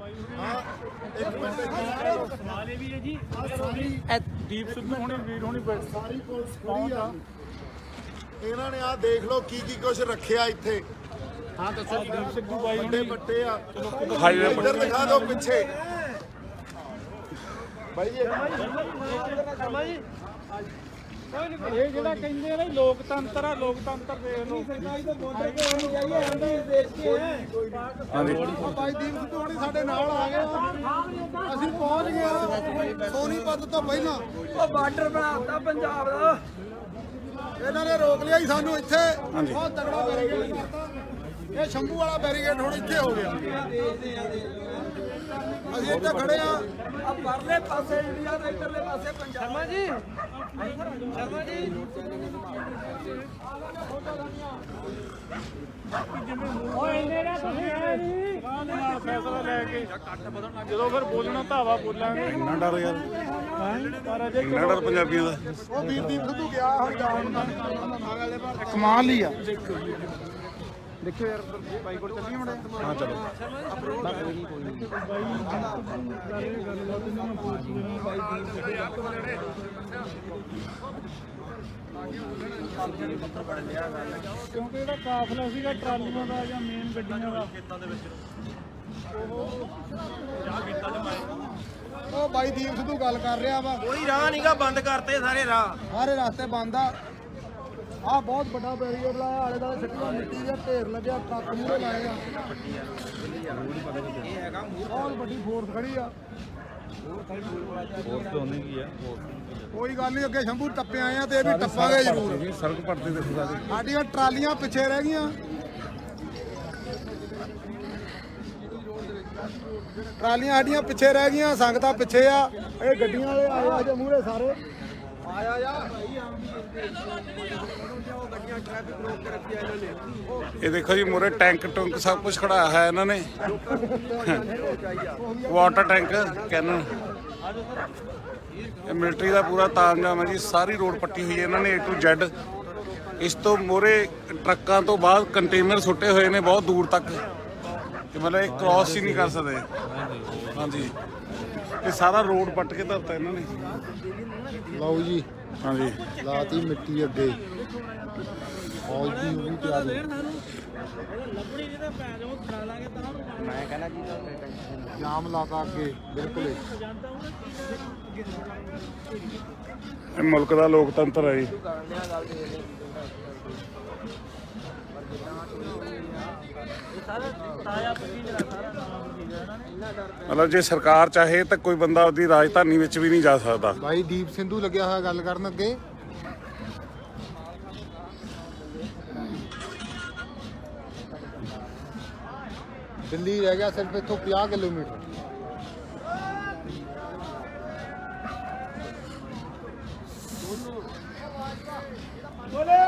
ਹਾਂ ਇੱਕ ਮਿੰਟ। ਇੱਕ ਵਾਲੇ ਵੀ ਹੈ ਜੀ ਦੀਪ ਸਿੱਧੂ ਹੁਣੇ ਵੀਰ ਹੁਣੀ ਸਾਰੀ ਪੁਲਿਸ ਖੜੀ ਆ। ਇਹਨਾਂ ਨੇ ਆ ਦੇਖ ਲਓ ਕੀ ਕੀ ਕੁਝ ਰੱਖਿਆ ਇੱਥੇ। ਹਾਂ ਦੱਸੋ ਦੀਪ ਸਿੱਧੂ ਬਾਈ ਵੱਡੇ ਵੱਡੇ ਆ। ਇੱਧਰ ਦਿਖਾ ਦਿਓ ਪਿੱਛੇ। ਬਾਈ ਜੀ। ਇਹ ਜਿਹੜਾ ਕਹਿੰਦੇ ਨੇ ਲੋਕਤੰਤਰ ਆ ਲੋਕਤੰਤਰ ਦੇਖ ਲਓ। ਬਾਈ ਦੀਪ ਸਿੱਧੂ ਹੁਣੀ ਸਾਡੇ ਨਾਲ ਆ ਗਏ। ਅਸੀਂ ਪਹੁੰਚ ਗਏ ਸੋਨੀਪਤ ਤੋਂ ਪਹਿਲਾਂ। ਉਹ ਬਾਰਡਰ ਬਣਾਤਾ ਪੰਜਾਬ ਦਾ। ਇਹਨਾਂ ਨੇ ਰੋਕ ਲਿਆ ਸੀ ਸਾਨੂੰ ਇੱਥੇ। ਬਹੁਤ ਤਗੜਾ ਬੈਰੀਕੇਡ ਕਰਤਾ। ਇਹ ਸ਼ੰਭੂ ਵਾਲਾ ਬੈਰੀਕੇਡ ਹੁਣ ਇੱਥੇ ਹੋ ਗਿਆ। ਅਸੀਂ ਇੱਥੇ ਖੜੇ ਆ ਆ ਪਰਲੇ ਪਾਸੇ ਇੰਡੀਆ ਦੇ ਇਧਰਲੇ ਪਾਸੇ ਪੰਜਾਬ। ਸ਼ਰਮਾ ਜੀ। ਸ਼ਰਮਾ ਜੀ। ਓਏ ਤੁਸੀਂ ਨਹੀਂ ਨਾਲ ਫੈਸਲਾ ਲੈ ਕੇ ਜਦੋਂ ਫਿਰ ਬੋਲਣਾ ਧਾਵਾ ਬੋਲਾਂਗੇ। ਇੰਨਾ ਡਰ ਯਾਰ। ਪਰ ਅਜੇ ਇੰਨਾ ਡਰ ਪੰਜਾਬੀਆਂ ਦਾ। ਉਹ ਵੀਰ ਦੀਪ ਸਿੱਧੂ ਗਿਆ ਹੁਣ ਜਾਣ ਦਾ। ਕਮਾਲ ਹੀ ਆ। ਦੇਖਿਓ ਯਾਰ ਬਾਈ ਕੋਲ ਚੱਲੀਏ ਮੜੇ ਹਾਂ ਚਲੋ। ਕਿਉਂਕਿ ਜਿਹੜਾ ਕਾਫਲਾ ਸੀਗਾ ਟਰਾਲੀਆਂ ਦਾ ਜਾਂ ਮੇਨ ਗੱਡੀਆਂ ਦਾ। ਉਹ ਬਾਈ ਦੀਪ ਸਿੱਧੂ ਗੱਲ ਕਰ ਰਿਹਾ ਵਾ। ਕੋਈ ਰਾਹ ਨਹੀਂਗਾ ਬੰਦ ਕਰਤੇ ਸਾਰੇ ਰਾਹ। ਸਾਰੇ ਰਸਤੇ ਬੰਦ ਆ। ਆ ਬਹੁਤ ਵੱਡਾ ਬੈਰੀਕੇਡ ਲਾਇਆ ਆਲੇ ਦੁਆਲੇ ਸਿੱਟੀਆਂ ਮਿੱਟੀ ਦੇ ਢੇਰ ਲੱਗਿਆ ਟਰੱਕ ਮੂਹਰੇ ਲਾਏ ਆ। ਬਹੁਤ ਵੱਡੀ ਫੋਰਸ ਖੜੀ ਆ। ਕੋਈ ਗੱਲ ਨਹੀਂ ਅੱਗੇ ਸ਼ੰਭੂ ਟੱਪੇ ਆਏ ਆ ਤੇ ਇਹ ਵੀ ਟੱਪਾਂਗੇ ਜ਼ਰੂਰ। ਸੜਕ ਪੜਦੇ ਦੇਖੋ ਸਾਰੇ। ਸਾਡੀਆਂ ਟਰਾਲੀਆਂ ਪਿੱਛੇ ਰਹਿ ਗਈਆਂ। ਟਰਾਲੀਆਂ ਸਾਡੀਆਂ ਪਿੱਛੇ ਰਹਿ ਗਈਆਂ ਸੰਗਤਾਂ ਪਿੱਛੇ ਆ। ਇਹ ਗੱਡੀਆਂ ਵਾਲੇ ਆਏ ਆ ਜੇ ਮੂਹਰੇ ਸਾਰੇ। ਇਹ ਦੇਖੋ ਜੀ ਮੂਰੇ ਟੈਂਕ ਟੁੰਕ ਸਭ ਕੁਝ ਖੜਾਇਆ ਹੈ ਇਹਨਾਂ ਨੇ। Water tank, cannon. ਇਹ ਮਿਲਟਰੀ ਦਾ ਪੂਰਾ ਤਾਮਝਾਮ ਹੈ ਜੀ। ਸਾਰੀ ਰੋਡ ਪੱਟੀ ਹੋਈ ਹੈ ਇਹਨਾਂ ਨੇ, A to Z ਇਸ ਤੋਂ ਮੂਰੇ ਟਰੱਕਾਂ ਤੋਂ ਬਾਅਦ ਕੰਟੇਨਰ ਸੁੱਟੇ ਹੋਏ ਨੇ ਬਹੁਤ ਦੂਰ ਤੱਕ। ਕਿ ਮਤਲਬ ਇਹ ਕ੍ਰਾਸ ਹੀ ਨਹੀਂ ਕਰ ਸਕਦੇ। ਹਾਂਜੀ। ਇਹ ਸਾਰਾ ਰੋਡ ਪੱਟ ਕੇ ਧਰਤਾ ਇਹਨਾਂ ਨੇ। ਲਓ ਜੀ। ਹਾਂਜੀ। ਲਾਤੀ ਮਿੱਟੀ ਅੱਗੇ। ਫੌਜ ਦੀ ਉਹ ਵੀ ਤਿਆਰੀ। ਲੱਭੜੀ ਜਿਹਦਾ ਪੈ ਜਾਓ ਖਾ ਲਾਂਗੇ ਤਾਂ ਮੈਂ ਕਹਿੰਦਾ ਜੀ ਜਾਮ ਲਾਤਾ ਅੱਗੇ ਬਿਲਕੁਲ ਹੀ। ਇਹ ਮੁਲਕ ਦਾ ਲੋਕਤੰਤਰ ਹੈ ਜੀ। ਸਾਰਾ ਤਾਇਆ ਜਿਹੜਾ ਸਾਰਾ। ਮਤਲਬ ਜੇ ਸਰਕਾਰ ਚਾਹੇ ਤਾਂ ਕੋਈ ਬੰਦਾ ਉਹਦੀ ਰਾਜਧਾਨੀ ਵਿੱਚ ਵੀ ਨਹੀਂ ਜਾ ਸਕਦਾ। ਭਾਈ ਦੀਪ ਸਿੰਧੂ ਲੱਗਿਆ ਹੋਇਆ ਗੱਲ ਕਰਨ ਅੱਗੇ। ਦਿੱਲੀ ਰਹਿ ਗਿਆ ਸਿਰਫ ਇੱਥੋਂ 50 ਕਿਲੋਮੀਟਰ। ਸਤਿ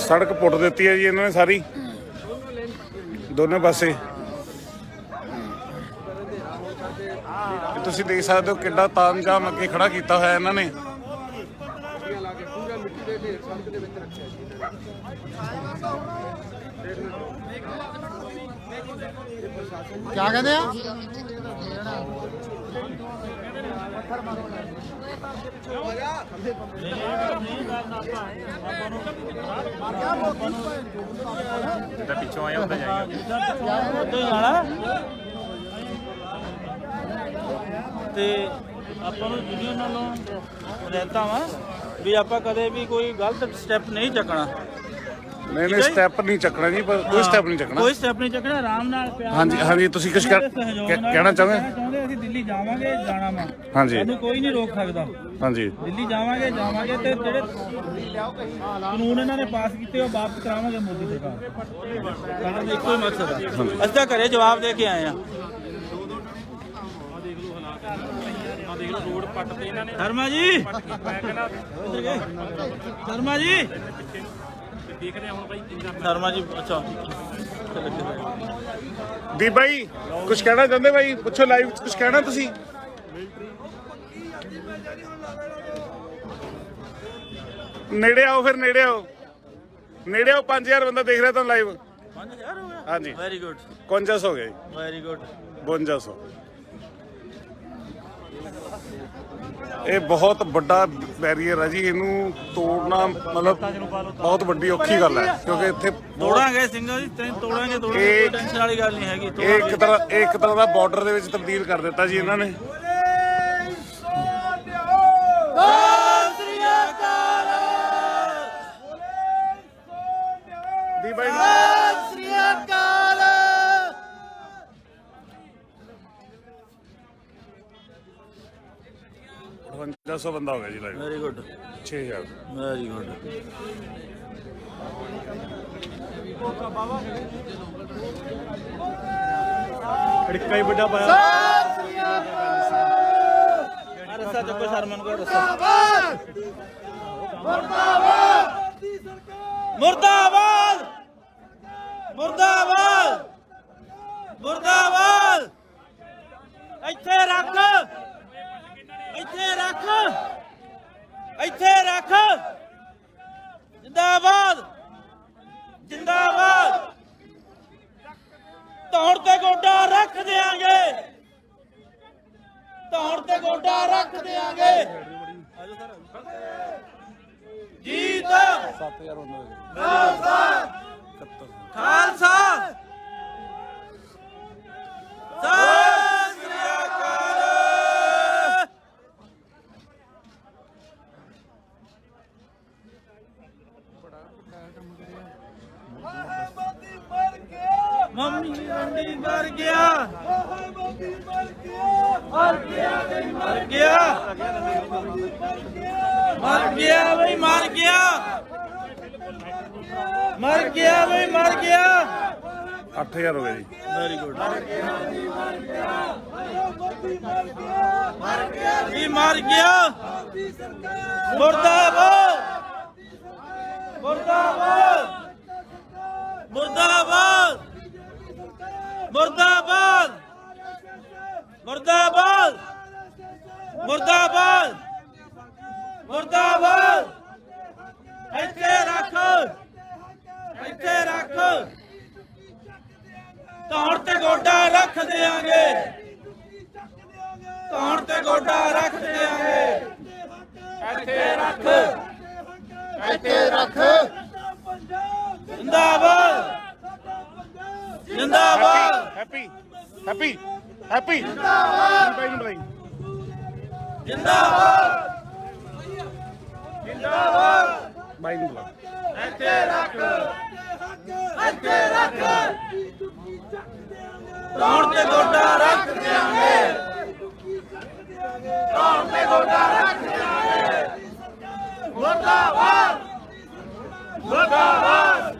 ਸੜਕ ਪੁੱਟ ਦਿੱਤੀ ਹੈ ਜੀ ਇਹਨਾਂ ਨੇ ਸਾਰੀ। ਦੋਨੇ ਪਾਸੇ। ਤੁਸੀਂ ਦੇਖ ਸਕਦੇ ਹੋ ਕਿੱਡਾ ਤਾਮਝਾਮ ਅੱਗੇ ਖੜਾ ਕੀਤਾ ਹੋਇਆ ਇਹਨਾਂ ਨੇ। ਕੀ ਕਹਿੰਦੇ ਆ? ਜਾਣਾ ਤੇ ਆਪਾਂ ਨੂੰ ਯੂਨੀਅਨ ਨਾਲੋਂ ਹਦਾਇਤਾਂ ਵਾ ਵੀ ਆਪਾਂ ਕਦੇ ਵੀ ਕੋਈ ਗਲਤ ਸਟੈਪ ਨਹੀਂ ਚੱਕਣਾ। ਨਹੀਂ ਨਹੀਂ ਸਟੈਪ ਨਹੀਂ ਚੱਕਣਾ ਜੀ ਪਰ ਕੋਈ ਸਟੈਪ ਨਹੀਂ ਚੱਕਣਾ। ਕੋਈ ਸਟੈਪ ਨਹੀਂ ਚੱਕਣਾ ਆਰਾਮ ਨਾਲ ਪਿਆਰ ਹਾਂਜੀ ਹਾਂਜੀ ਤੁਸੀਂ ਕੁਝ ਕਹਿਣਾ ਚਾਹੁੰਦੇ ਚਾਹੁੰਦੇ ਅਸੀਂ ਦਿੱਲੀ ਜਾਵਾਂਗੇ ਜਾਣਾ ਵਾ। ਹਾਂਜੀ। ਸਾਨੂੰ ਕੋਈ ਨਹੀਂ ਰੋਕ ਸਕਦਾ। ਹਾਂਜੀ। ਦਿੱਲੀ ਜਾਵਾਂਗੇ ਜਾਵਾਂਗੇ ਤੇ ਜਿਹੜੇ ਕਾਨੂੰਨ ਇਹਨਾਂ ਨੇ ਪਾਸ ਕੀਤੇ ਉਹ ਵਾਪਸ ਕਰਾਵਾਂਗੇ ਮੋਦੀ ਸਰਕਾਰ। ਸਾਡਾ ਤਾਂ ਇੱਕੋ ਹੀ ਮਕਸਦ ਹੈ ਅਸੀਂ ਤਾਂ ਘਰੇ ਜਵਾਬ ਦੇ ਕੇ ਆਏ ਆ। ਰੋਡ ਪੱਟ ਤੇ ਇਹਨਾਂ ਨੇ ਸ਼ਰਮਾ ਜੀ ਮੈਂ ਸ਼ਰਮਾ ਜੀ। ਦੇਖਦੇ ਹਾਂ ਹੁਣ ਬਾਈ ਕੀ ਕਰਨਾ ਸ਼ਰਮਾ ਜੀ ਅੱਛਾ। ਚੱਲ ਅੱਗੇ ਹੋਇਆ। ਦੀ ਬਾਈ ਕੁਝ ਕਹਿਣਾ ਚਾਹੁੰਦੇ ਬਾਈ? ਪੁੱਛੋ ਲਾਈਵ ਕੁਝ ਕਹਿਣਾ ਤੁਸੀਂ? ਨੇੜੇ ਆਓ ਫਿਰ ਨੇੜੇ ਆਓ। ਨੇੜੇ ਆਓ 5000 ਬੰਦਾ ਦੇਖ ਰਿਹਾ ਤੁਹਾਨੂੰ ਲਾਈਵ 5000 ਹੋ ਗਿਆ? ਹਾਂਜੀ। ਵੈਰੀ ਗੁੱਡ 51 ਹੋ ਗਏ ਵੈਰੀ ਗੁੱਡ 5200 ਇਹ ਬਹੁਤ ਵੱਡਾ ਬੈਰੀਅਰ ਹੈ ਜੀ ਇਹਨੂੰ ਤੋੜਨਾ ਮਤਲਬ ਬਹੁਤ ਵੱਡੀ ਔਖੀ ਗੱਲ ਹੈ ਕਿਉਂਕਿ ਇੱਥੇ ਤੋੜਾਂਗੇ ਸਿੰਘਾਂ ਜੀ ਤੈਨੂੰ ਤੋੜਾਂਗੇ ਤੋੜਾਂਗੇ ਇਹ- ਟੈਨਸ਼ਨ ਵਾਲੀ ਗੱਲ ਨਹੀਂ ਹੈਗੀ ਇਹ ਇੱਕ ਤਰ੍ਹਾਂ ਇਹ ਇੱਕ ਤਰ੍ਹਾਂ ਦਾ ਬਾਰਡਰ ਦੇ ਵਿੱਚ ਤਬਦੀਲ ਕਰ ਦਿੱਤਾ ਜੀ ਇਹਨਾਂ ਨੇ। ਦੀ ਬਾਈ ਅਠਵੰਜਾ ਸੌ ਬੰਦਾ ਹੋ ਗਿਆ ਜੀ live very good 6000 very good ਅੜਕਾ ਹੀ ਵੱਡਾ ਪਾਇਆ। ਰਸਾ ਚੱਕੋ ਸ਼ਰਮਨ ਕੋ ਰਸਾ ਮੁਰਦਾਬਾਦ! ਮੁਰਦਾਬਾਦ ਮੁਰਦਾਬਾਦ ਇੱਥੇ ਰੱਖ ਇੱਥੇ ਰੱਖ ਇੱਥੇ ਰੱਖ। ਜਿੰਦਾਬਾਦ। ਜਿੰਦਾਬਾਦ। ਧੌਣ ਤੇ ਗੋਡਾ ਰੱਖ ਦੇਾਂਗੇ ਧੌਣ ਤੇ ਗੋਡਾ ਰੱਖ ਦੇਾਂਗੇ ਜੀਤ। 7000 ਬੰਦਾ ਖਾਲਸਾ। ਸਤਿ ਸ੍ਰੀ ਅਕਾਲ ਮੰਮੀ ਮੰਡੀ ਮਰ ਗਿਆ ਮਰ ਗਿਆ ਮਰ ਗਿਆ ਮਰ ਗਿਆ ਬਈ ਮਰ ਗਿਆ ਮਰ ਗਿਆ ਬਈ ਮਰ ਗਿਆ 8000 ਹੋ ਗਿਆ ਜੀ ਵੈਰੀ ਗੁੱਡ ਵੀ ਮਰ ਗਿਆ ਮੁਰਦਾਬਾਦ ਮੁਰਦਾਬਾਦ ਮੁਰਦਾਬਾਦ ਮੁਰਦਾਬਾਦ। ਮੁਰਦਾਬਾਦ। ਮੁਰਦਾਬਾਦ। ਮੁਰਦਾਬਾਦ। ਇੱਥੇ ਰੱਖ। ਇੱਥੇ ਰੱਖ। ਧੌਣ ਤੇ ਗੋਡਾ ਰੱਖ ਦੇਾਂਗੇ ਧੌਣ ਤੇ ਗੋਡਾ ਰੱਖ ਦੇਾਂਗੇ ਇੱਥੇ ਰੱਖ ਇੱਥੇ ਰੱਖ ਜਿੰਦਾਬਾਦ ਜਿੰਦਾਬਾਦ ਹੈਪੀ ਹੈਪੀ ਹੈਪੀ। ਜਿੰਦਾਬਾਦ ਬਾਈ ਨੂੰ ਬੁਲਾਈ ਜਿੰਦਾਬਾਦ ਬਾਈ ਨੂੰ ਬੁਲਾ। ਇੱਥੇ ਰੱਖ। ਇੱਥੇ ਰੱਖ। ਧੌਣ ਤੇ ਗੋਡਾ ਰੱਖ ਦੇਾਂਗੇ ਧੌਣ ਤੇ ਗੋਡਾ ਰੱਖ ਦੇਾਂਗੇ ਮੁਰਦਾਬਾਦ। ਮੁਰਦਾਬਾਦ।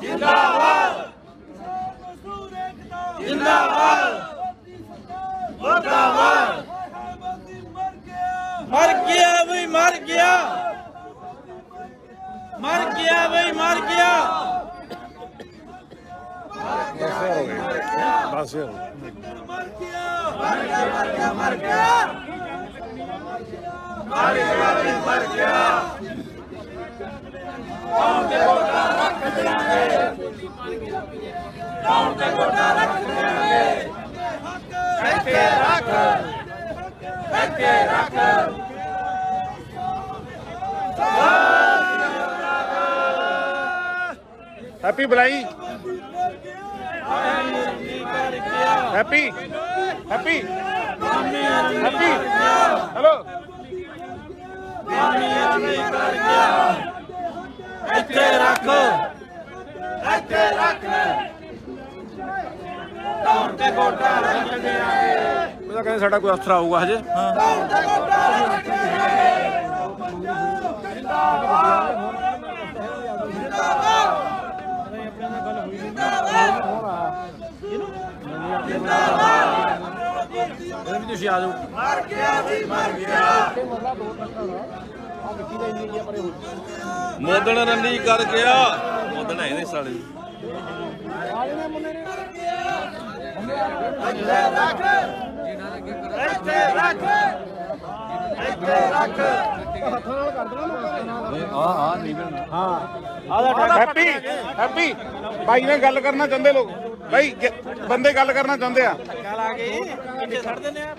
ਜਿੰਦਾਬਾਦ। ਮੁਰਦਾਬਾਦ ਮਰ ਗਿਆ ਬਈ ਮਰ ਗਿਆ ਮਰ ਗਿਆ ਬਈ ਮਰ ਗਿਆ 10000 ਹੋ ਗਏ 10000 ਮਰ ਗਿਆ ਮਰ ਗਿਆ ਮਰ ਗਿਆ ਮਰ ਗਿਆ ਮਰ ਗਿਆ ਬਈ ਮਰ ਗਿਆ ਕੌਣ ਤੇ ਗੋਡਾ ਰੱਖ ਦਿਆਂਗੇ ਕੌਣ ਤੇ ਗੋਡਾ ਰੱਖ ਦਿਆਂਗੇ ਇੱਥੇ ਰੱਖ ਇੱਥੇ ਰੱਖ ਹੈਪੀ ਬੁਲਾਈ। ਹੈਪੀ। ਹੈਪੀ। ਹੈਪੀ। ਹੈਲੋ। ਇੱਥੇ ਰੱਖ। ਇੱਥੇ ਰੱਖ। ਤੇ ਉਹਦਾ ਕਹਿੰਦੇ ਸਾਡਾ ਕੋਈ ਅਫਸਰ ਆਊਗਾ ਹਜੇ। ਇਹਦੇ ਵੀ ਤੁਸੀਂ ਆ ਜਾਓ। ਮਰ ਗਿਆ ਜੀ ਮਰ ਗਿਆ ਮੋਦਣ ਰੰਡੀ ਕਰ ਗਿਆ ਮੋਦਣ ਹੈ ਨਹੀਂ ਸਾਲੇ ਇੱਥੇ ਰੱਖ ਇੱਥੇ ਰੱਖ ਹੈਪੀ ਹੈਪੀ ਬਾਈ ਨਾਲ ਗੱਲ ਕਰਨਾ ਚਾਹੁੰਦੇ ਲੋਕ ਬਾਈ ਬੰਦੇ ਗੱਲ ਕਰਨਾ ਚਾਹੁੰਦੇ ਆ ਗੱਲ ਆ ਗਈ ਪਿੱਛੇ ਛੱਡ ਦਿੰਦੇ ਆ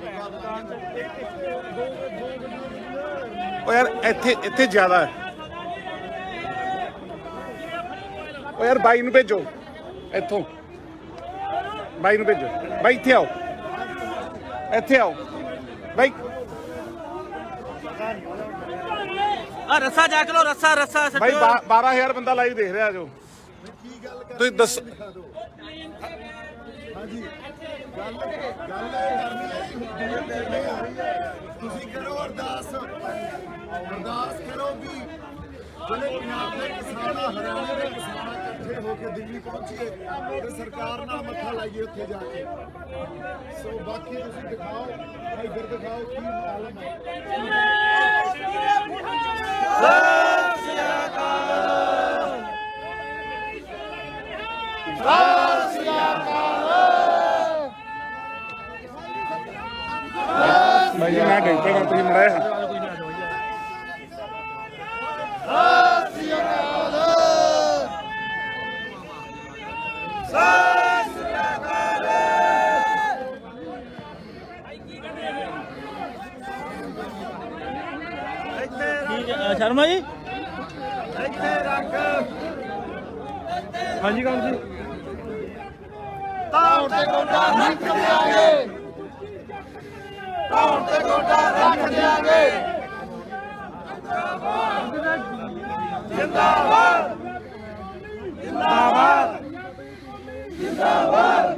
ਉਹ ਯਾਰ ਇੱਥੇ ਇੱਥੇ ਜ਼ਿਆਦਾ ਹੈ ਉਹ ਯਾਰ, ਬਾਈ ਨੂੰ ਭੇਜੋ। ਇੱਥੋਂ। ਬਾਈ ਨੂੰ ਭੇਜੋ। ਬਾਈ ਇੱਥੇ ਆਓ। ਇੱਥੇ ਆਓ। ਬਾਈ। ਆ ਰੱਸਾ ਜਾ ਕੇ ਲੋ ਰੱਸਾ ਰੱਸਾ ਬਾਈ ਸੱਟੋ 12000 ਬੰਦਾ ਲਾਈਵ ਦੇਖ ਰਿਹਾ ਜੋ। ਤੁਸੀਂ ਦੱਸ ਤੁਸੀਂ ਕਰੋ ਅਰਦਾਸ। ਅਰਦਾਸ ਕਰੋ ਵੀ ਜਿਹੜੇ ਪੰਜਾਬ ਦੇ ਕਿਸਾਨਾਂ ਹਰਿਆਣਾ ਦੇ ਕਿਸਾਨਾਂ ਇਕੱਠੇ ਹੋ ਕੇ ਦਿੱਲੀ ਪਹੁੰਚੀਏ ਤੇ ਸਰਕਾਰ ਨਾਲ ਮੱਥਾ ਲਾਈਏ ਉੱਥੇ ਜਾ ਕੇ ਸੋ ਬਾਕੀ ਤੁਸੀਂ ਦਿਖਾਓ ਇੱਧਰ ਦਿਖਾਓ ਕੀ ਹਾਲਤ ਹੈ ਬਾਈ ਜੀ, ਮੈਂ ਡਿੱਗ ਪੈਣਾ ਤੁਸੀਂ ਮੜਾਇਆ ਠੀਕ ਹੈ ਅ, ਸ਼ਰਮਾ ਜੀ? ਇੱਥੇ ਰੱਖ ਹਾਂਜੀ ਕੰਮ ਜੀ। ਤਾਉ ਤੇ ਗੋਡਾ ਰੱਖ ਦਿਆਂਗੇ। ਤਾਉ ਤੇ ਗੋਡਾ ਰੱਖ ਦਿਆਂਗੇ। ਜਿੰਦਾਬਾਦ ਜਿੰਦਾਬਾਦ। ਜਿੰਦਾਬਾਦ। Que da hora!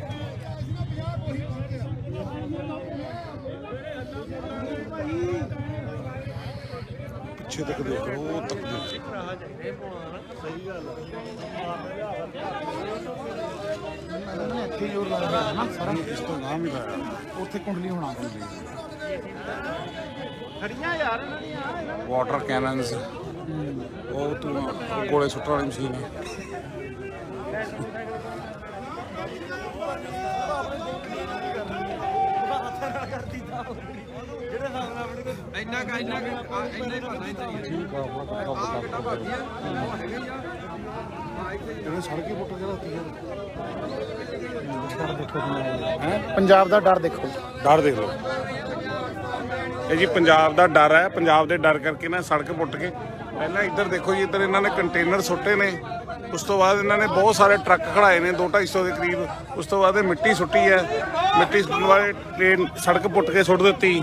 ਪਿੱਛੇ ਤੱਕ ਦੇਖੋ ਉਹ ਤੱਕ ਦੇਖੋ ਇੱਥੇ ਜੋਰ ਲਾਇਆ ਨਾ ਸਾਰਾ ਇਸ ਤੋਂ ਨਾਮ ਹੀ ਲਾਇਆ। ਉੱਥੇ ਕੁੰਡਲੀ ਹੋਣਾ ਕੁੰਡਲੀ ਖੜੀਆਂ ਯਾਰ ਵਾਟਰ ਕੈਨਨਸ ਉਹ ਤੂੰ ਕੋਲੇ ਸੁੱਟਣ ਵਾਲੀ ਮਸ਼ੀਨ ਹੈ। ਇੰਨਾ ਕਾ ਇੰਨਾ ਕਾ ਇੰਨਾ ਹੀ ਭਾਣਾ ਹੀ ਚਾਹੀਦਾ ਠੀਕ ਆ ਆਪਣਾ ਕਿੱਡਾ ਵੱਡਾ ਜਿਹੜੇ ਸੜਕ ਹੀ ਪੁੱਟ ਗਿਆ ਉੱਥੇ ਹੈ? ਪੰਜਾਬ ਦਾ ਡਰ ਦੇਖੋ। ਡਰ ਦੇਖ। ਲਓ ਇਹ ਜੀ ਪੰਜਾਬ ਦਾ ਡਰ ਹੈ। ਪੰਜਾਬ ਦੇ ਡਰ ਕਰਕੇ ਨਾ ਸੜਕ ਪੁੱਟ ਕੇ ਪਹਿਲਾਂ ਇੱਧਰ ਦੇਖੋ ਜੀ ਇੱਧਰ ਇਹਨਾਂ ਨੇ ਕੰਟੇਨਰ ਸੁੱਟੇ ਨੇ। ਉਸ ਤੋਂ ਬਾਅਦ ਇਹਨਾਂ ਨੇ ਬਹੁਤ ਸਾਰੇ ਟਰੱਕ ਖੜਾਏ ਨੇ 2-250 ਦੇ ਕਰੀਬ। ਉਸ ਤੋਂ ਬਾਅਦ ਇਹ ਮਿੱਟੀ ਸੁੱਟੀ ਹੈ। ਮਿੱਟੀ ਸੁੱਟਣ ਵਾਲੇ ਟ੍ਰੇਨ ਸੜਕ ਪੁੱਟ ਕੇ ਸੁੱਟ ਦਿੱਤੀ।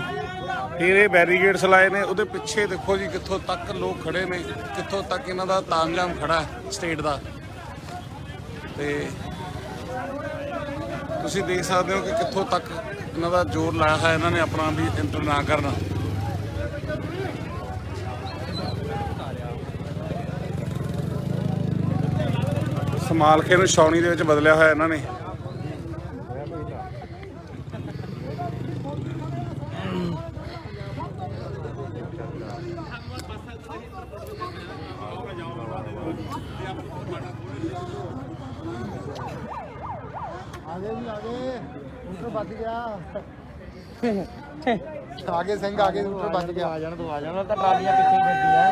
ਫਿਰ ਇਹ ਬੈਰੀਗੇਡਸ ਲਾਏ ਨੇ, ਉਹਦੇ ਪਿੱਛੇ ਦੇਖੋ ਜੀ ਕਿੱਥੋਂ ਤੱਕ ਲੋਕ ਖੜੇ ਨੇ, ਕਿੱਥੋਂ ਤੱਕ ਇਹਨਾਂ ਦਾ ਤਾਮਜਾਮ ਖੜਾ ਸਟੇਟ ਦਾ। ਤੇ ਤੁਸੀਂ ਦੇਖ ਸਕਦੇ ਹੋ ਕਿ ਕਿੱਥੋਂ ਤੱਕ ਇਹਨਾਂ ਦਾ ਜ਼ੋਰ ਲਾਇਆ ਹੈ ਇਹਨਾਂ ਨੇ ਆਪਣਾ ਵੀ ਇੰਟਰ ਨਾ ਕਰਨਾ। ਸਮਾਲਖੇ ਨੂੰ ਛਾਉਣੀ ਦੇ ਵਿੱਚ ਬਦਲਿਆ ਹੋਇਆ ਇਹਨਾਂ ਨੇ ਆਗੇ ਜੀ ਆਗੇ ਉੱਤਰ ਵੱਜ ਗਿਆ ਆਗੇ ਸਿੰਘ ਆਗੇ ਉੱਤਰ ਵੱਜ ਗਿਆ। ਆ ਜਾਣ ਤੋਂ ਆ ਜਾਣਾ ਤਾਂ ਟਰਾਲੀਆਂ ਪਿੱਛੇ ਫਿਰਦੀਆਂ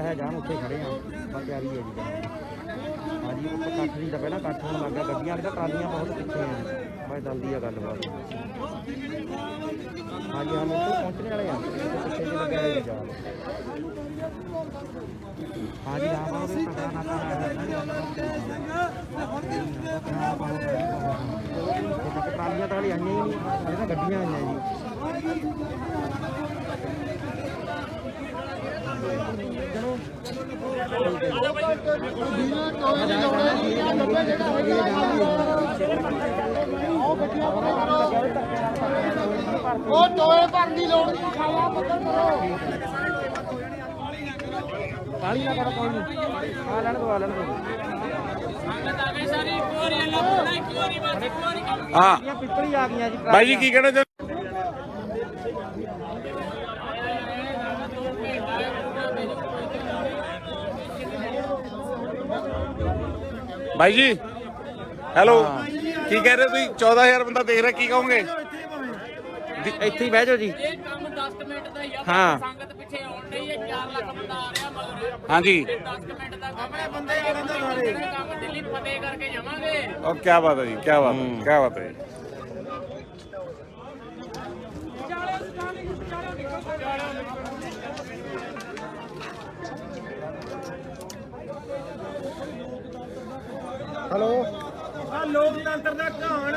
ਦੇ ਪਿੱਛੇ ਲਾਇਆ ਉੱਥੇ ਖੜੇ ਆ ਬਸ ਤਿਆਰੀ ਹੈ ਜੀ ਜਾਣ ਹਾਂਜੀ ਉੱਪਰ ਕੱਠ ਨਹੀਂ ਤਾਂ ਪਹਿਲਾਂ ਕੱਠ ਹੋਣ ਲੱਗਾ ਗੱਡੀਆਂ ਵਾਲੇ ਤਾਂ ਟਰਾਲੀਆਂ ਬਹੁਤ ਪਿੱਛੇ ਆ। ਬਸ ਜਲਦੀ ਆ ਗੱਲਬਾਤ। ਹਾਂਜੀ, ਹਾਂ ਉੱਥੇ ਪਹੁੰਚਣੇ ਵਾਲੇ ਆ। ਪਿੱਛੇ ਜਿਹੇ ਲੱਗਿਆ ਹੋਇਆ ਜੀ ਹਾਂਜੀ, ਹਾਂ ਬਾਬਾ ਜੀ ਪਤਾ ਨਾ ਤਾਂ ਟਰਾਲੀਆਂ ਤਾਂ ਹਾਲੇ ਆਈਆਂ ਹੀ ਨਹੀਂ। ਇਹ ਤਾਂ ਗੱਡੀਆਂ ਆਈਆਂ ਜੀ। ਉਹ ਟੋਏ ਭਰਨ ਦੀ ਲੋੜ ਨਹੀਂ ਖਾਲਾ ਪੱਤਰ ਕਰੋ ਪਾਣੀ ਨਾ ਕਰੋ ਕੋਈ ਆ ਲੈਣ ਦੋ ਆ ਲੈਣ ਦੋ ਹਾਂ। ਪਿੱਪਲੀ ਆ ਗਈਆਂ ਜੀ ਬਾਈ ਜੀ, ਕੀ ਕਹਿਣਾ ਚਾਹੁੰਦੇ? ਬਾਈ ਜੀ ਹੈਲੋ ਕੀ ਕਹਿ ਰਹੇ ਹੋ ਤੁਸੀਂ? 14000 ਬੰਦਾ ਦੇਖ ਰਿਹਾ ਕੀ ਕਹੋਗੇ? ਇੱਥੇ ਹੀ ਬਹਿ ਜਾਓ ਜੀ। ਇਹ ਕੰਮ 10 ਮਿੰਟ ਦਾ ਹੀ ਆ ਹਾਂ। ਸੰਗਤ ਪਿੱਛੇ ਆਉਣ ਡਈ ਹੈ 4 ਲੱਖ ਬੰਦਾ ਆ ਰਿਹਾ ਮਗਰ। ਹਾਂਜੀ। 10 ਮਿੰਟ ਦਾ ਕੰਮ ਆਪਣੇ ਬੰਦੇ ਆ ਰਹੇ ਸਾਰੇ। ਕੰਮ ਦਿੱਲੀ ਫਤਿਹ ਕਰਕੇ ਜਾਵਾਂਗੇ। ਉਹ ਕੀ ਬਾਤ ਹੈ ਜੀ ਕੀ ਬਾਤ ਹੈ ਕੀ ਬਾਤ ਹੈ ਜੀ। ਹਲੋ। ਆ ਲੋਕਤੰਤਰ ਦਾ ਕਹਾਣ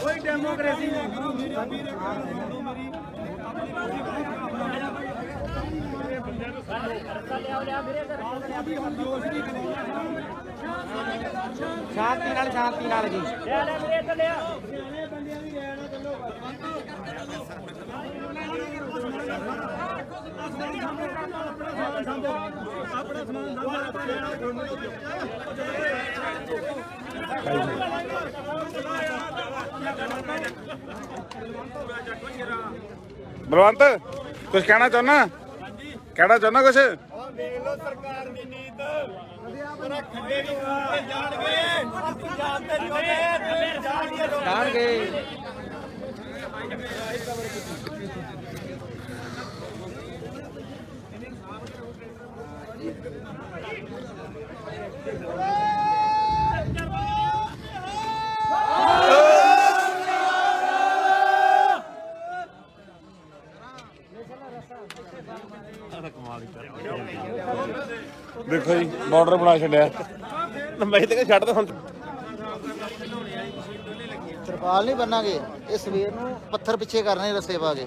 ਕੋਈ ਡੈਮੋਕ੍ਰੇਸੀ ਨਹੀਂ। ਸ਼ਾਂਤੀ ਨਾਲ ਸ਼ਾਂਤੀ ਨਾਲ ਜੀ। ਬਲਵੰਤ ਕੁਝ ਕਹਿਣਾ ਚਾਹੁੰਦਾ ਕਹਿਣਾ ਚਾਹੁੰਦਾ ਕੁਝ ਆ ਵੇਖ ਲੋ ਸਰਕਾਰ ਦੀ ਨੀਤ ਤੇਰਾ ਖੱਡੇ ਦੀ ਤੇ ਜਾਣਗੇ ਅਸੀਂ ਜਾਣਦੇ ਜੋਗੇ ਜਾਣਗੇ ਲੋਕ ਜਾਣਗੇ ਦੇਖੋ ਜੀ ਬਾਰਡਰ ਬਣਾ ਛੱਡਿਆ। ਲੰਬਾਈ ਤੇ ਛੱਡ ਦੋ ਹੁਣ? ਤਰਪਾਲ ਨਹੀਂ ਬੰਨਾਂਗੇ। ਇਹ ਸਵੇਰ ਨੂੰ ਪੱਥਰ ਪਿੱਛੇ ਕਰਨੇ ਰਸਤੇ ਪਾ ਕੇ।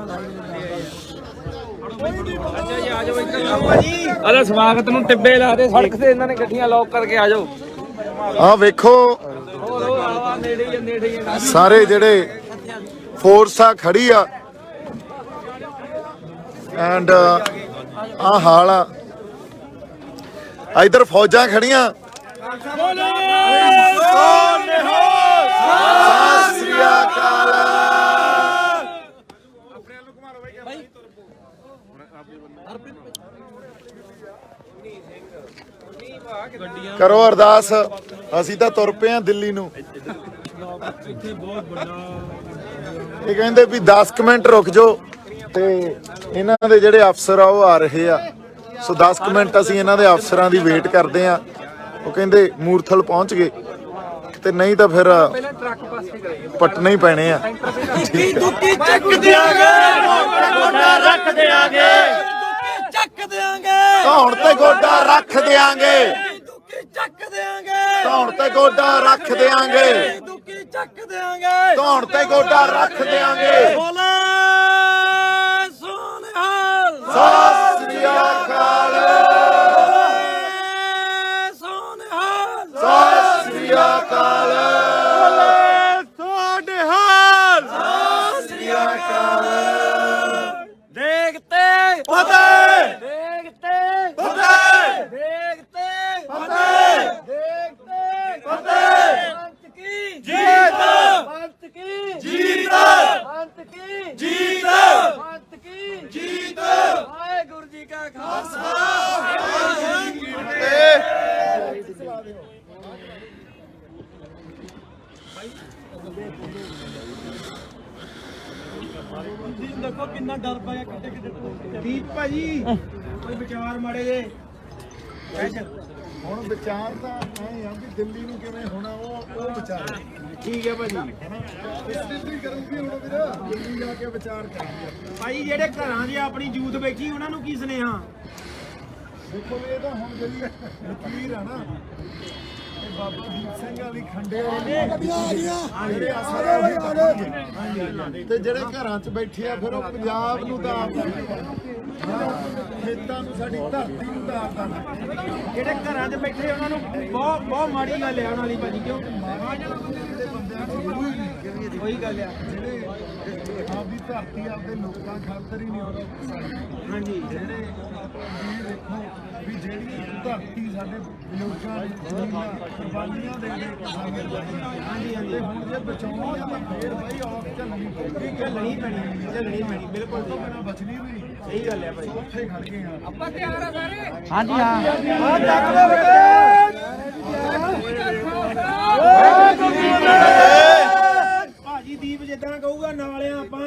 ਅਰੇ ਸਵਾਗਤ ਨੂੰ ਟਿੱਬੇ ਲਾ ਦੇ ਸੜਕ ਤੇ ਇਹਨਾਂ ਨੇ ਗੱਡੀਆਂ ਲੌਕ ਕਰਕੇ ਆ ਜਾਓ। ਆ ਵੇਖੋ। ਸਾਰੇ ਜਿਹੜੇ ਫੋਰਸ ਆ ਖੜੀ ਆ। ਐਂਡ ਆ ਹਾਲ ਆ। ਇਧਰ ਫੌਜਾਂ ਖੜੀਆਂ। ਸਤਿ ਸ੍ਰੀ ਅਕਾਲ। ਕਰੋ ਅਰਦਾਸ ਅਸੀਂ ਤਾਂ ਤੁਰ ਪਏ ਆ ਦਿੱਲੀ ਨੂੰ। ਇਹ ਕਹਿੰਦੇ ਵੀ 10 ਕੁ ਮਿੰਟ ਰੁਕ ਜਾਓ ਤੇ ਇਹਨਾਂ ਦੇ ਜਿਹੜੇ ਅਫਸਰ ਆ ਉਹ ਆ ਰਹੇ ਆ। ਸੋ 10 ਕੁ ਮਿੰਟ ਅਸੀਂ ਇਹਨਾਂ ਦੇ ਅਫਸਰਾਂ ਦੀ ਵੇਟ ਕਰਦੇ ਆ ਉਹ ਕਹਿੰਦੇ ਮੂਰਥਲ ਪਹੁੰਚ ਗਏ। ਤੇ ਨਹੀਂ ਤਾਂ ਫਿਰ ਪਟਨੇ ਹੀ ਪੈਣੇ ਆ। ਚੱਕ ਦਿਆਂਗੇ। ਗੋਡਾ ਰੱਖ ਦਿਆਂਗੇ। ਚੱਕ ਦਿਆਂਗੇ ਧੌਣ ਤੇ ਗੋਡਾ ਰੱਖ ਦਿਆਂਗੇ। ਚੱਕ ਦਿਆਂਗੇ। ਧੌਣ ਤੇ ਗੋਡਾ ਰੱਖ ਦਿਆਂਗੇ। ਦੁੱਕੀ ਚੱਕ ਦਿਆਂਗੇ। ਧੌਣ ਤੇ ਗੋਡਾ ਰੱਖ ਦਿਆਂਗੇ। ਬੋਲੇ ਸੋਨਿਹਾਲ। ਸਤਿ ਸ੍ਰੀ ਅਕਾਲ ਸੋਨਿਹਾਲ ਸਤਿ ਸ੍ਰੀ ਅਕਾਲ ਸੋਨਿਹਾਲ ਸ੍ਰੀ ਅਕਾਲ ਦੇਖਤੇ ਫਤਿਹ ਦੇਖਤੇ ਫਤਿਹ ਦੇਖਤੇ ਫਤਿਹ ਦੇਖਤੇ ਫਤਿਹ ਪੰਤ ਕੀ ਜੀਤ ਪੰਤ ਕੀ ਜੀਤ ਪੰਤ ਕੀ ਜੀਤ ਪੰਤ ਕੀ ਜੀਤ ਵਾਹਿਗੁਰੂ ਜੀ ਕਾ ਖਾਲਸਾ ਦੀਪ ਭਾਜੀ ਕੋਈ ਵਿਚਾਰ ਮਾੜੇ ਜੇ ਹੁਣ ਵਿਚਾਰ ਤਾਂ ਐ ਆ ਵੀ ਦਿੱਲੀ ਨੂੰ ਕਿਵੇਂ ਹੋਣਾ ਉਹ ਉਹ ਵਿਚਾਰ ਠੀਕ ਹੈ ਭਾਜੀ ਦਿੱਲੀ ਕਰੂਗੀ ਹੁਣ ਵੀਰ ਦਿੱਲੀ ਜਾ ਕੇ ਵਿਚਾਰ ਕਰਾਂਗੇ ਭਾਈ ਜਿਹੜੇ ਘਰਾਂ 'ਚ ਆਪਣੀ ਜੂਥ ਬੈਠੀ ਉਹਨਾਂ ਨੂੰ ਕੀ ਸੁਨੇਹਾ? ਦੇਖੋ ਵੀ ਇਹ ਤਾਂ ਹੁਣ ਜਿਹੜੀ ਲਕੀਰ ਆ ਨਾ ਇਹ ਬਾਬਾ ਦੀਪ ਸਿੰਘ ਵਾਲੀ ਖੰਡੇ ਵਾਲੀ ਜਿਹੜੇ ਅਸਰ ਆ ਕਰਨਗੇ। ਤੇ ਜਿਹੜੇ ਘਰਾਂ 'ਚ ਬੈਠੇ ਆ ਫਿਰ ਉਹ ਪੰਜਾਬ ਨੂੰ ਤਾਂ ਖੇਤਾਂ ਨੂੰ ਸਾਡੀ ਧਰਤੀ ਨੂੰ ਤਾਂ ਆਪਦਾ ਜਿਹੜੇ ਘਰਾਂ 'ਚ ਬੈਠੇ ਉਹਨਾਂ ਨੂੰ ਬਹੁਤ ਬਹੁਤ ਮਾੜੀ ਗੱਲ ਹੈ ਉਹਨਾਂ ਲਈ ਭਾਜੀ ਕਿਉਂ? ਉਹੀ ਗੱਲ ਆ ਜਿਹੜੇ ਆਪਦੀ ਧਰਤੀ ਆਪਦੇ ਲੋਕਾਂ ਖਾਤਰ ਹੀ ਨਹੀਂ ਹੁੰਦੀ ਹਾਂਜੀ। ਜਿਹੜੇ ਇਹ ਦੇਖੋ ਵੀ ਜਿਹੜੀ ਧਰਤੀ ਸਾਡੇ ਲੋਕਾਂ ਦੀ ਕੁਰਬਾਨੀਆਂ ਦੇ ਦੇ ਕੇ ਸਾਡੇ ਹਾਂਜੀ ਹਾਂਜੀ। ਹੁਣ ਜੇ ਬਚਾਉਣੀ ਆ ਤਾਂ ਫੇਰ ਬਾਈ ਔਖ ਝੱਲਣੀ ਪਊਗੀ ਝੱਲਣੀ ਪੈਣੀ ਝੱਲਣੀ ਪੈਣੀ ਬਿਲਕੁਲ ਤੋਂ ਬਿਨਾਂ ਬਚਣੀ ਵੀ ਨਹੀਂ। ਸਹੀ ਗੱਲ ਹੈ ਭਾਈ ਉੱਥੇ ਖੜ ਗਏ ਆ। ਆਪਾਂ ਤਿਆਰ ਆ ਸਾਰੇ? ਹਾਂਜੀ ਹਾਂ। ਭਾਜੀ ਦੀਪ ਜਿੱਦਾਂ ਕਹੂਗਾ ਨਾਲਿਆਂ ਆਪਾਂ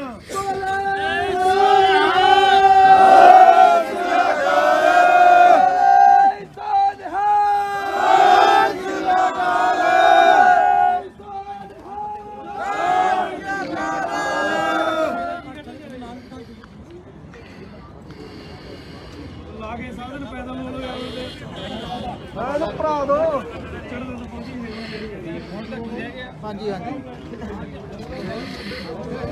ਲਾਗੇ ਸਭ ਦਿਨ ਪੈਦਲ ਹੋ ਲੋ ਯਾਰ ਉਹਦੇ ਭਰਾ ਦੋ ਚੜ੍ਹਦੇ ਤੋਂ ਪਹੁੰਚੀ ਹਾਂਜੀ ਹਾਂਜੀ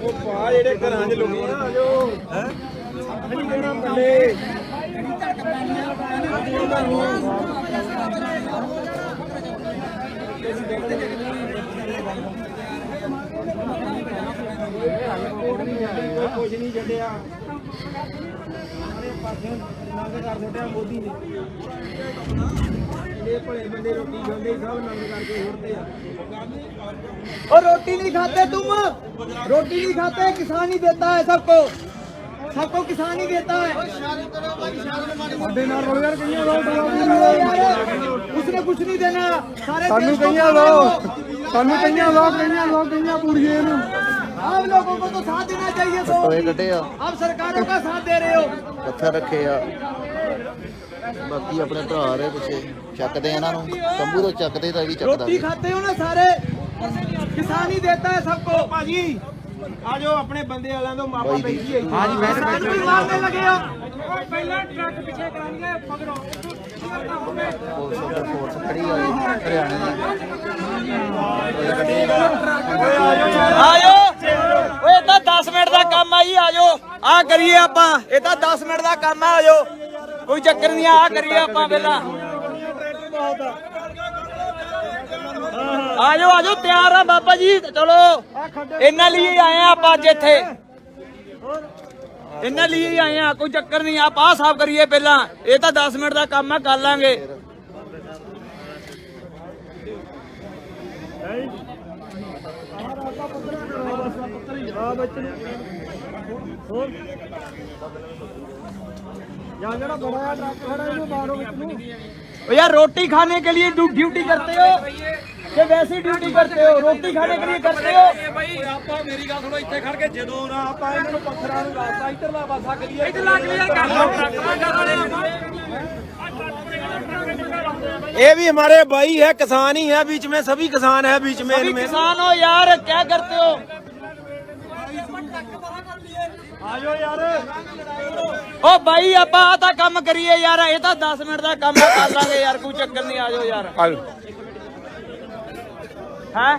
ਉਹ ਪਾ ਜਿਹੜੇ ਘਰਾਂ ਦੇ ਲੋਕੀ ਨਾ ਆਜੋ। ਹੈ? ਨਹੀਂ ਕਹਿਣਾ ਪੱਲੇ ਕੁਝ ਨਹੀਂ ਛੱਡਿਆ ਸਾਰੇ ਪਾਸੇ ਨੰਗ ਕਰ ਛੱਡਿਆ ਮੋਦੀ ਨੇ। ਇਹ ਭਲੇ ਬੰਦੇ ਰੋਟੀ ਖਾਂਦੇ ਸਭ ਨੰਗ ਕਰਕੇ ਹੁਰਦੇ ਆ और रोटी नहीं खाते तुम रोटी नहीं खाते किसान ही देता है सबको सबको किसान ही देता है उसने कुछ नहीं देना सारे सानू कहिया लो सानू कहिया लो कहिया लो कहिया पूरी आप लोगों को तो साथ देना चाहिए तो ਹੋਏ ਕੱਢੇ ਆ आप सरकारों का साथ दे रहे हो ਪੱਥਰ ਰੱਖੇ ਆ ਬਾਕੀ ਆਪਣੇ ਭਰਾ ਰਹੇ ਪਿੱਛੇ ਚੱਕਦੇ ਆ ਇਹਨਾਂ ਨੂੰ ਸ਼ੰਭੂ ਤੋਂ ਚੱਕਦੇ ਤਾਂ ਇਹ ਵੀ ਚੱਕਦਾ रोटी खाते हो ना सारे किसान ही देता है सबको ਭਾਜੀ ਆਜੋ ਆਪਣੇ ਬੰਦੇ ਵਾਲਿਆਂ ਤੋਂ ਮਾਪਾ ਬੈਠੀ ਹੈ ਹਾਂਜੀ मैं किसान भी मारने लगे हो ਪਹਿਲਾਂ ਟਰੱਕ ਪਿੱਛੇ ਕਰਾਂਗੇ ਮਗਰੋਂ ਪੁਲਿਸ ਉੱਧਰ ਫੋਰਸ ਖੜੀ ਆ ਹਰਿਆਣੇ ਦੀ ਆਜੋ ਓਏ ਤਾਂ 10 ਮਿੰਟ ਦਾ ਕੰਮ ਆ ਜੀ ਆਜੋ ਆ ਕਰੀਏ ਆਪਾਂ ਇਹ ਤਾਂ 10 ਮਿੰਟ ਦਾ ਕੰਮ ਆ ਆਜੋ ਕੋਈ ਚੱਕਰ ਨਹੀਂ ਆ ਕਰੀਏ ਆਪਾਂ ਪਹਿਲਾਂ। ਆਜੋ ਆਜੋ, ਤਿਆਰ ਆ ਬਾਬਾ ਜੀ, ਚਲੋ। ਇਹਨਾਂ ਲਈ ਹੀ ਆਏ ਆ ਆਪਾਂ ਅੱਜ ਇੱਥੇ। ਇਹਨਾਂ ਲਈ ਹੀ ਆਏ ਆ, ਕੋਈ ਚੱਕਰ ਨਹੀਂ ਆਪਾਂ ਆਹ ਸਾਫ਼ ਕਰੀਏ ਪਹਿਲਾਂ। ਇਹ ਤਾਂ 10 ਮਿੰਟ ਦਾ ਕੰਮ ਆ, ਕਰ ਲਾਂਗੇ। ਜਾਂ ਜਿਹੜਾ ਬੜਾ ਟਰੱਕ ਖੜਾ ਇਹਨੂੰ ਮਾਰੋ ਵਿੱਚ ਨੂੰ ओ यार रोटी खाने के लिए ड्यू- ड्यूटी करते हो कि वैसी ड्यूटी करते हो रोटी खाने के लिए करते हो ਆਪਾਂ ਮੇਰੀ ਗੱਲ ਸੁਣੋ ਇੱਥੇ ਖੜ ਕੇ ਜਦੋਂ ਨਾ ਆਪਾਂ ਇਹਨਾਂ ਨੂੰ ਪੱਥਰਾਂ ਨੂੰ ਲਾਤਾ ਇੱਧਰਲਾ ਪਾਸਾ ਕਰੀਏ ਇੱਧਰਲਾ ਕਲੀਅਰ ਕਰ ਲਓ ये भी हमारे भाई है किसान ही है बीच में सभी किसान है बीच में सभी किसान हो यार क्या करते हो ਆਜੋ ਯਾਰ। ਓ ਬਾਈ ਆਪਾਂ ਆ ਤਾਂ ਕੰਮ ਕਰੀਏ ਯਾਰ ਇਹ ਤਾਂ 10 ਮਿੰਟ ਦਾ ਕੰਮ ਆ, ਕਰ ਲਾਂਗੇ ਯਾਰ ਕੋਈ ਚੱਕਰ ਨਹੀਂ ਆਜੋ ਯਾਰ। ਹੈ?